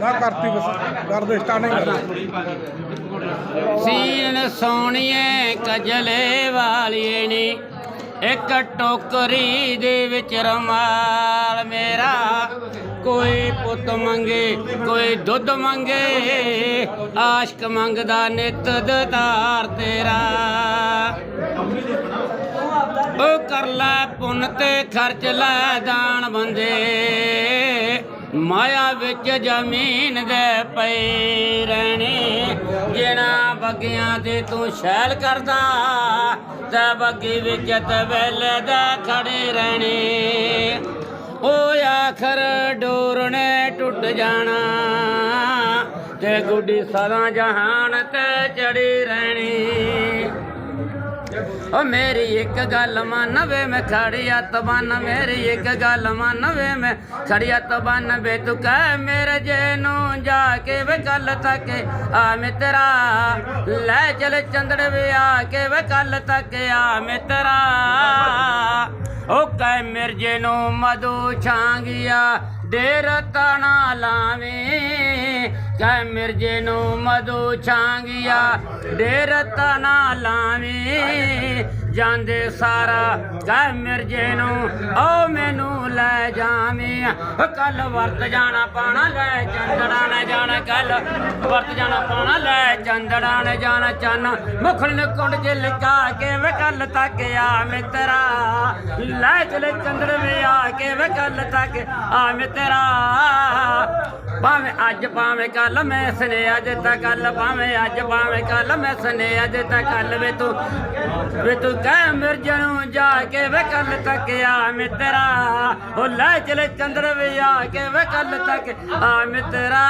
ਨਾ ਕਰਤੀ ਬਸ ਕਰ ਸਟਾਰਟਿੰਗ ਕਰ ਸੀਨ ਸੋਹਣੀਏ, ਕਜਲੇ ਵਾਲੀਏ ਨੀ। ਇੱਕ ਟੋਕਰੀ ਦੇ ਵਿੱਚ ਰਮਾਲ ਮੇਰਾ। ਕੋਈ ਪੁੱਤ ਮੰਗੇ, ਕੋਈ ਦੁੱਧ ਮੰਗੇ। ਆਸ਼ਕ ਮੰਗਦਾ ਨਿਤ ਦਤਾਰ ਤੇਰਾ। ਉਹ ਕਰ ਲੈ ਪੁੰਨ ਤੇ ਖਰਚ ਲੈ ਦਾਨ ਬੰਦੇ। ਮਾਇਆ ਵਿੱਚ ਜ਼ਮੀਨ ਦੇ ਪਈ ਰਹਿਣੇ। ਜਿਨਾ ਬੱਗਿਆਂ ਤੇ ਤੂੰ ਸ਼ੈਲ ਕਰਦਾ, ਤੇ ਬੱਗੀ ਵਿੱਚ ਤਵੇਲੇ ਦੇ ਖੜੇ ਰਹਿਣੇ। ਉਹ ਆਖਰ ਡੋਰ ਟੁੱਟ ਜਾਣਾ, ਤੇ ਗੁੱਡੀ ਸਦਾ ਜਹਾਨ ਤੇ ਚੜੀ ਰਹਿਣੀ। ਓ ਮੇਰੀ ਇੱਕ ਗੱਲ ਮੰਨ ਵੇ ਮੈਂ ਖੜਿਆ ਤਬਨ ਮੇਰੀ ਇੱਕ ਗੱਲ ਮੰਨ ਵੇ ਮੈਂ ਖੜਿਆ ਤਬਨ ਵੇ ਤੂੰ ਕਹਿ ਮੇਰੇ ਜੇ ਨੂੰ ਜਾ ਕੇ ਵੇ ਕੱਲ ਤੱਕ ਆ ਮਿੱਤਰਾ ਲੈ ਚਲ ਚੰਦੜ ਵੇ ਆ ਕੇ ਵੇ ਕੱਲ ਤੱਕ ਆ ਮਿੱਤਰਾ ਓ ਕਹਿ ਮਿਰਜੇ ਨੂੰ ਮਧੂ ਛਾਂਗਿਆ, ਡੇਰ ਤਣਾ ਲਾਵੇਂ। ਕਹਿ ਮਿਰਜੇ ਨੂੰ ਮਧੂ ਛਾਂਗਿਆ, ਡੇਰ ਤਣਾ ਲਾਵੇਂ। ਜਾਂਦੇ ਸਾਰਾ ਕਹਿ ਮਿਰਜੇ ਨੂੰ, ਓ ਮੈਨੂੰ ਲੈ ਜਾਵੇਂ। ਕੱਲ ਵਰਤ ਜਾਣਾ ਪਾਣਾ, ਲੈ ਚੰਦੜਾ ਨੇ ਜਾਣਾ। ਕੱਲ ਵਰਤ ਜਾਣਾ ਪਾਣਾ, ਲੈ ਚੰਦੜਾ ਨੇ ਜਾਣਾ। ਚੰਨ ਮੁਖਲ ਨੇ ਕੁੰਡ ਜੇ ਲਗਾ ਕੇ ਵੇ ਕੱਲ ਤੱਕ ਆ ਮਿੱਤਰਾ। ਲੈ ਚਲੇ ਚੰਦੜ ਵੇ ਆ ਕੇ ਵੇ ਕੱਲ ਤੱਕ ਆ ਮਿੱਤਰਾ। ਭਾਵੇਂ ਅੱਜ, ਭਾਵੇਂ ਕੱਲ ਮੈਂ ਸਨੇ ਅੱਜ ਤਾਂ ਕੱਲ ਭਾਵੇਂ ਅੱਜ, ਭਾਵੇਂ ਕੱਲ ਮੈਂ ਸਨੇ ਅੱਜ ਤਾਂ ਕੱਲ ਵੇ ਤੂੰ ਵੇ ਤੂੰ ਕਹਿ ਮਿਰਜਾ ਨੂੰ ਜਾ ਕੇ ਵੇ ਕੱਲ ਤੱਕ ਆ ਮਿੱਤਰਾ। ਉਹ ਲੈ ਚਲੇ ਚੰਦਰ ਵੇ ਆ ਕੇ ਵੇ ਕੱਲ ਤੱਕ ਆ ਮਿੱਤਰਾ।